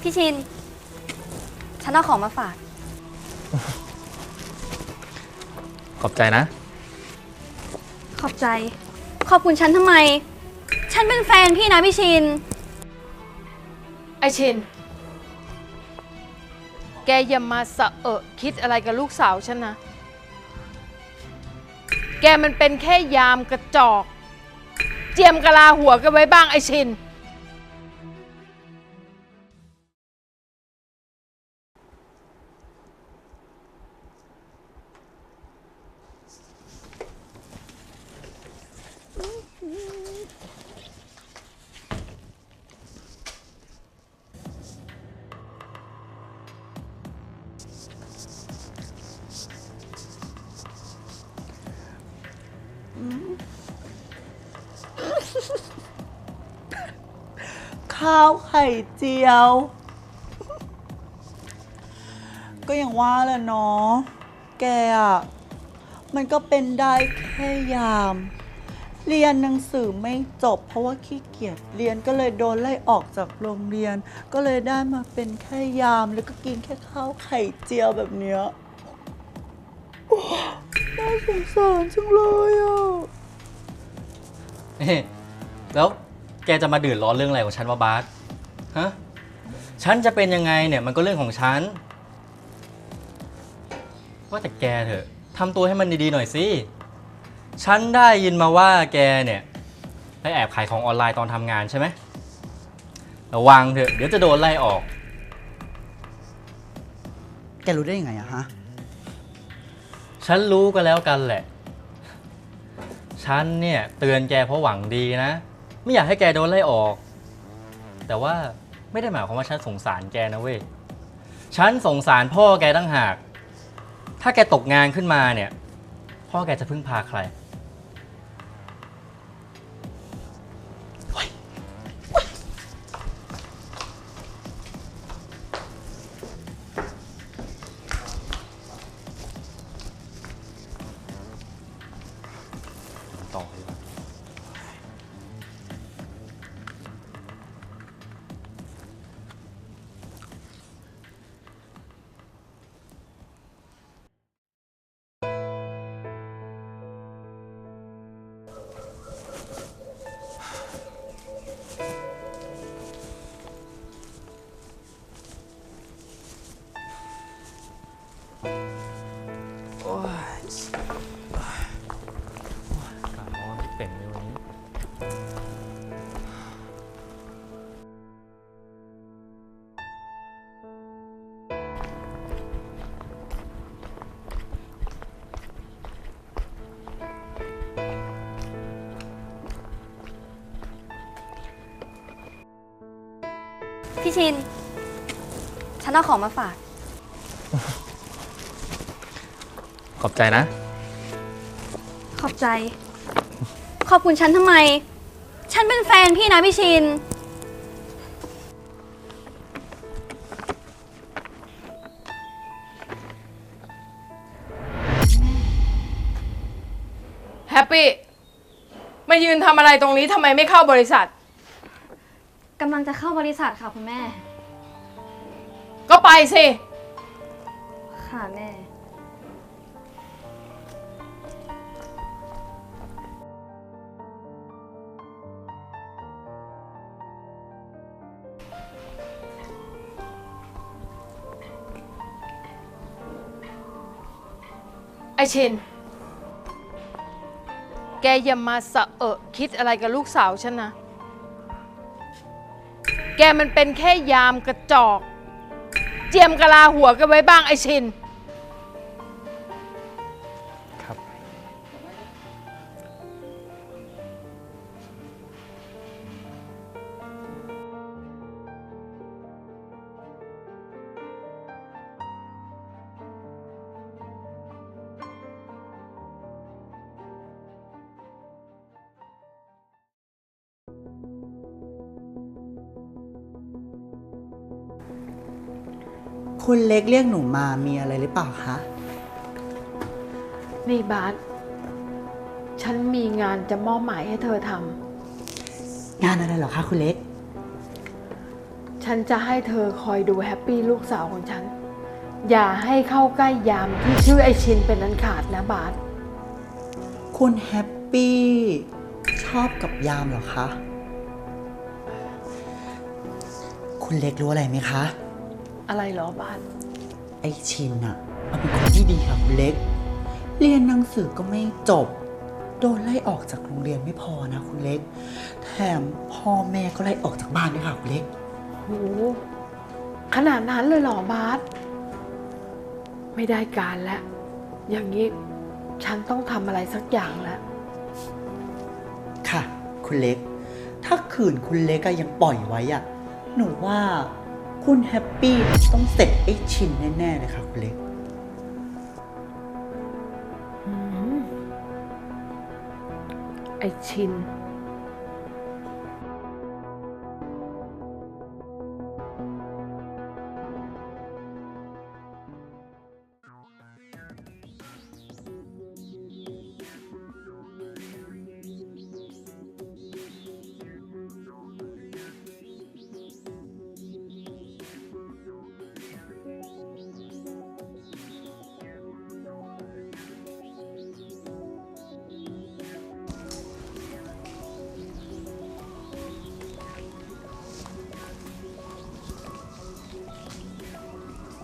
พี่ชิน ฉันเอาของมาฝาก ขอบใจนะ ขอบใจ ขอบคุณฉันทำไม ฉันเป็นแฟนพี่นะพี่ชิน ไอชิน แกอย่ามาสะเอะคิดอะไรกับลูกสาวฉันนะ แกมันเป็นแค่ยามกระจอก เจียมกะลาหัวกันไว้บ้างไอชิน ข้าวไข่เจียว ก็อย่างว่าแหละเนาะ แกอะมันก็เป็นได้แค่ยาม เรียนหนังสือไม่จบ เพราะว่าขี้เกียจเรียนก็เลยโดนไล่ออกจากโรงเรียน ก็เลยได้มาเป็นแค่ยามแล้วก็กินแค่ข้าวไข่เจียวแบบเนี้ย น่าสงสารจังเลยอะเฮ้แล้วแกจะมาเดือดร้อนเรื่องอะไรของฉันวะบาสฮะ ฉันจะเป็นยังไงเนี่ยมันก็เรื่องของฉัน ว่าแต่แกเถอะทำตัวให้มันดีๆหน่อยสิ ฉันได้ยินมาว่าแกเนี่ยไปแอบขายของออนไลน์ตอนทำงานใช่ไหมระวังเถอะเดี๋ยวจะโดนไล่ออก แกรู้ได้ยังไงอะฮะ ฉันรู้ก็แล้วกันแหละ ฉันเนี่ยเตือนแกเพราะหวังดีนะ ไม่อยากให้แกโดนไล่ออก แต่ว่าไม่ได้หมายความว่าฉันสงสารแกนะเว้ย ฉันสงสารพ่อแกตั้งหาก ถ้าแกตกงานขึ้นมาเนี่ย พ่อแกจะพึ่งพาใคร พี่ชิน ฉันเอาของมาฝาก ขอบใจนะ ขอบใจ ขอบคุณฉันทำไม ฉันเป็นแฟนพี่นะพี่ชิน แฮปปี้ มายืนทำอะไรตรงนี้ทำไมไม่เข้าบริษัท กำลังจะเข้าบริษัทค่ะคุณแม่ ก็ไปสิ ค่ะแม่ ไอชิน แกอย่ามาสะเอะคิดอะไรกับลูกสาวฉันนะ แกมันเป็นแค่ยามกระจอก เจียมกะลาหัวกันไว้บ้างไอชิน คุณเล็กเรียกหนูมามีอะไรหรือเปล่าคะ นี่บาสฉันมีงานจะมอบหมายให้เธอทงานอะไรเหรอคะคุณเล็กำฉันฉันจะให้เธอคอยดูแฮปปี้ลูกสาวของฉัน อย่าให้เข้าใกล้ยามที่ชื่อไอชินเป็นอันขาดนะบาสคุณแฮปปี้ชอบกับยามเหรอคะ คุณเล็กรู้อะไรไหมคะ อะไรเหรอบาสไอชินอะมันเป็นคนที่ดีค่ะคุณเล็ก เรียนหนังสือก็ไม่จบ โดนไล่ออกจากโรงเรียนไม่พอนะคุณเล็ก แถมพ่อแม่ก็ไล่ออกจากบ้านด้วยค่ะคุณเล็ก โหขนาดนั้นเลยเหรอบาสไม่ได้การแล้ว อย่างนี้ฉันต้องทำอะไรสักอย่างแล้ว ค่ะ คุณเล็ก ถ้าขืนคุณเล็กอะยังปล่อยไว้อะหนูว่า คุณแฮปปี้ต้องเสร็จไอ้ชินแน่ๆเลยค่ะคุณเล็ก ไอชิน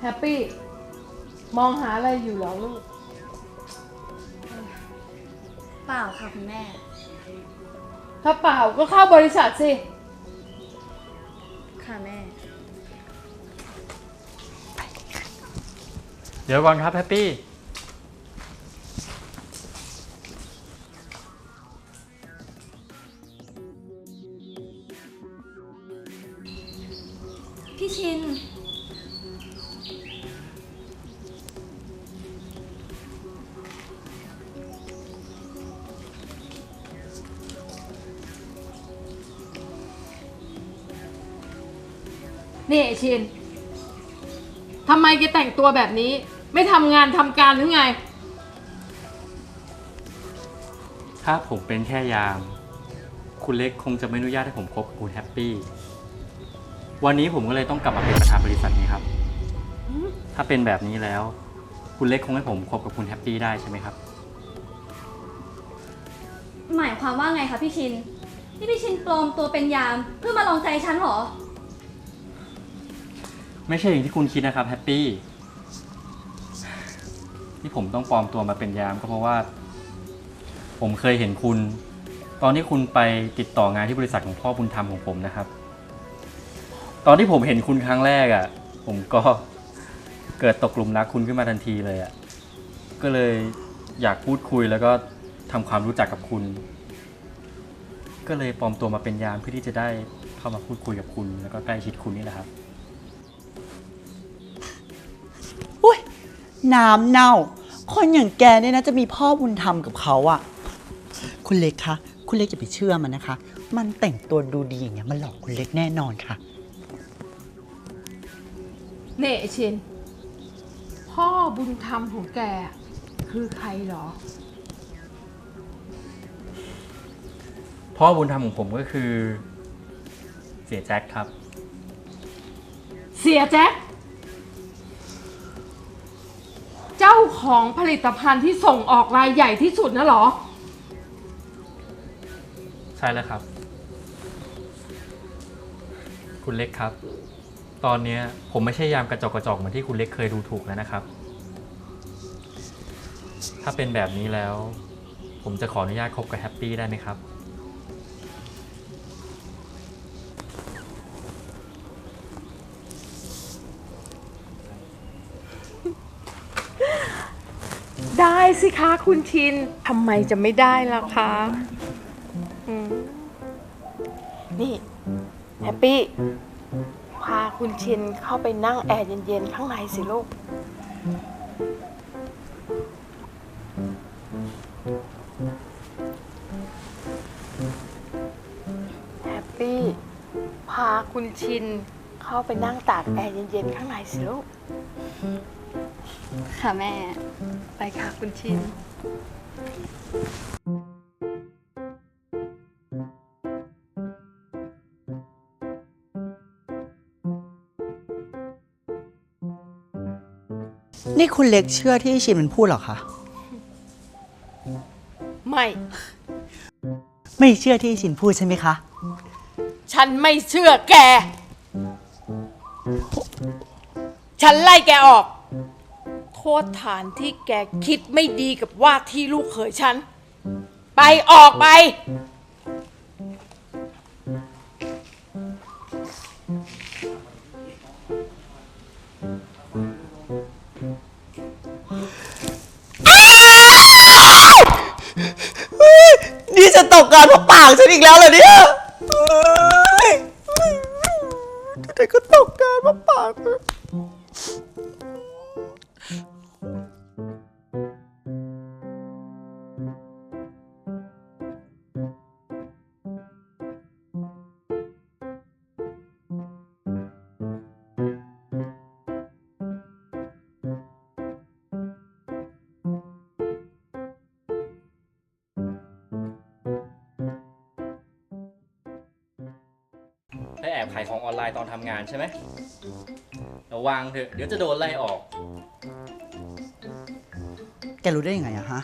แฮปปี้ มองหาอะไรอยู่เหรอลูก เปล่าค่ะคุณแม่ ถ้าเปล่าก็เข้าบริษัทสิ ค่ะแม่ เดี๋ยวก่อนครับแฮปปี้ นี่ไอชินทำไมแกแต่งตัวแบบนี้ ไม่ทำงานทำการหรือไง ถ้าผมเป็นแค่ยาม คุณเล็กคงจะไม่อนุญาตให้ผมคบกับคุณแฮปปี้ วันนี้ผมก็เลยต้องกลับมาเป็นประธานบริษัทนี้ครับ ถ้าเป็นแบบนี้แล้ว คุณเล็กคงให้ผมคบกับคุณแฮปปี้ได้ใช่ไหมครับ หมายความว่าไงคะพี่ชิน นี่พี่ชินปลอมตัวเป็นยามเพื่อมาลองใจฉันเหรอ ไม่ใช่อย่างที่คุณคิดนะครับแฮปปี้ที่ผมต้องปลอมตัวมาเป็นยามก็เพราะว่า ผมเคยเห็นคุณ ตอนที่คุณไปติดต่องานที่บริษัทของพ่อบุญธรรมของผมนะครับ ตอนที่ผมเห็นคุณครั้งแรกอะ่ะ ผมก็เกิดตกหลุมรักคุณขึ้นมาทันทีเลยอะ่ะก็เลยอยากพูดคุยแล้วก็ทำความรู้จักกับคุณ ก็เลยปลอมตัวมาเป็นยามเพื่อที่จะได้เข้ามาพูดคุยกับคุณ แล้วก็ใกล้ชิดคุณนี่แหละครับ น้ำเน่า คนอย่างแกเนี่ยนะจะมีพ่อบุญธรรมกับเขาอะคุณเล็กคะ คุณเล็กอย่าไปเชื่อมันนะคะ มันแต่งตัวดูดีอย่างเงี้ยมันหลอกคุณเล็กแน่นอนค่ะนี่ไอชิน พ่อบุญธรรมของแกคือใครเหรอ พ่อบุญธรรมของผมก็คือ เสียแจ็คครับ เสียแจ็ค ของผลิตภัณฑ์ที่ส่งออกรายใหญ่ที่สุดนะเหรอ ใช่แล้วครับ คุณเล็กครับ ตอนเนี้ยผมไม่ใช่ยามกระจอกกระจอกเหมือนที่คุณเล็กเคยดูถูกแล้วนะครับ ถ้าเป็นแบบนี้แล้ว ผมจะขออนุญาตคบกับแฮปปี้ได้ไหมครับ สิคะคุณชินทำไมจะไม่ได้ล่ะคะอืมนี่แฮปปี้ พาคุณชินเข้าไปนั่งแอร์เย็นๆ ข้างในสิลูก แฮปปี้ พาคุณชินเข้าไปนั่งตากแอร์เย็นๆ ข้างในสิลูก ค่ะแม่ ไปค่ะคุณชิน นี่คุณเล็กเชื่อที่ชินมันพูดหรอคะ ไม่ ไม่เชื่อที่ชินพูดใช่ไหมคะ ฉันไม่เชื่อแก ฉันไล่แกออก โทษฐานที่แกคิดไม่ดีกับว่าที่ลูกเขยฉัน ไปออกไป นี่จะตกงานเพราะปากฉันอีกแล้วเหรอเนี่ย อบขายของออนไลน์ตอนทำงานใช่ไหมระวังเถอะเดี๋ยวจะโดนไล่ออก แกรู้ได้ยังไงอะฮะ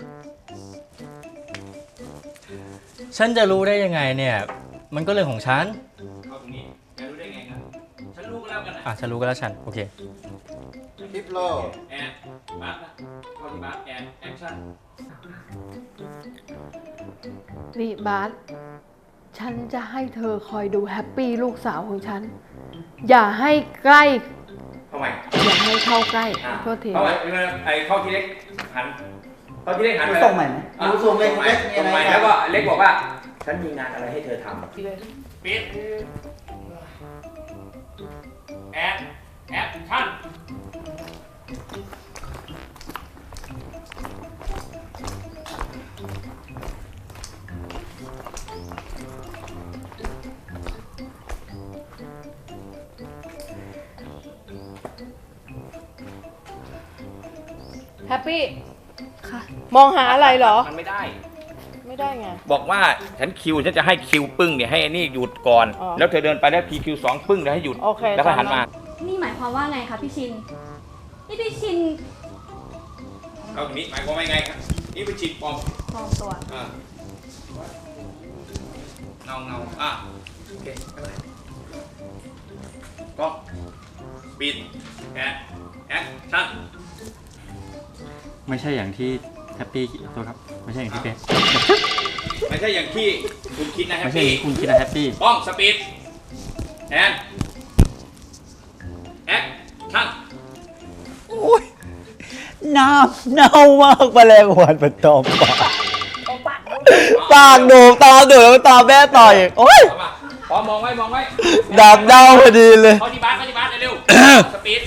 ฉันจะรู้ได้ยังไงเนี่ย มันก็เรื่องของฉันเอาตรงนี้แกรู้ได้ไงครับฉันรู้ก็แล้วกันอะฉันรู้ก็แล้วฉันโอเค คลิปโลแอนบัสเข้าที่บัสแอนแอคชั่นนี่บาส ฉันจะให้เธอคอยดูแฮปปี้ลูกสาวของฉัน อย่าให้ใกล้ เข้าใหม่อย่าให้เข้าใกล้อะโทษทีเข้าใหม่ไอ้เข้าที่เล็กหันเข้าที่เล็กหันไปส่งใหม่ไหมอะดูส่งเล็กส่งใหม่เล็กมีส่อะงไรใหม่ครับแล้วก็เล็กบอกว่า ฉันมีงานอะไรให้เธอทำปิดแอดแอดท่าน แฮปปี้ ค่ะ มองหาอะไรเหรอ มันไม่ได้ ไม่ได้ไง บอกว่าฉันคิวฉันจะให้คิวปึ้งเนี่ยให้อันนี้หยุดก่อน อ๋อแล้วเธอเดินไปแล้วพีคิวสองปึ้งเดี๋ยวให้หยุด โอเคแล้วก็หันตามนั้มาน นี่หมายความว่าไงคะพี่ชิน นี่พี่ชินเอาตรงนี้หมายความว่าไงครับนี่เป็นฉีดปลอมปลอมตัว อ่าเงาเงาอะโอเคไม่เป็นไรกล้องปิดแอดแอดชั่น ไม่ใช่อย่างที่แฮปปี้คิดตัวครับ ไม่ใช่อย่างที่เป๊ะไม่ใช่อย่างที่คุณคิดนะแฮไม่ปใช่อปี้ย่างที่คุณคิดนะแฮปปี้ป้องสปีดแอนแอคชั่นโอ้ยน้ำเน่ามากแมลงวันมันตอมปากปากดูตอดูแล้วมันตอมแม่ต่อยอีกโอ้ยเอามาพอมองไว้มองไว้ดำเน่าพอดีเลย เข้าที่บ้านเข้าที่บ้านเร็วๆสปีด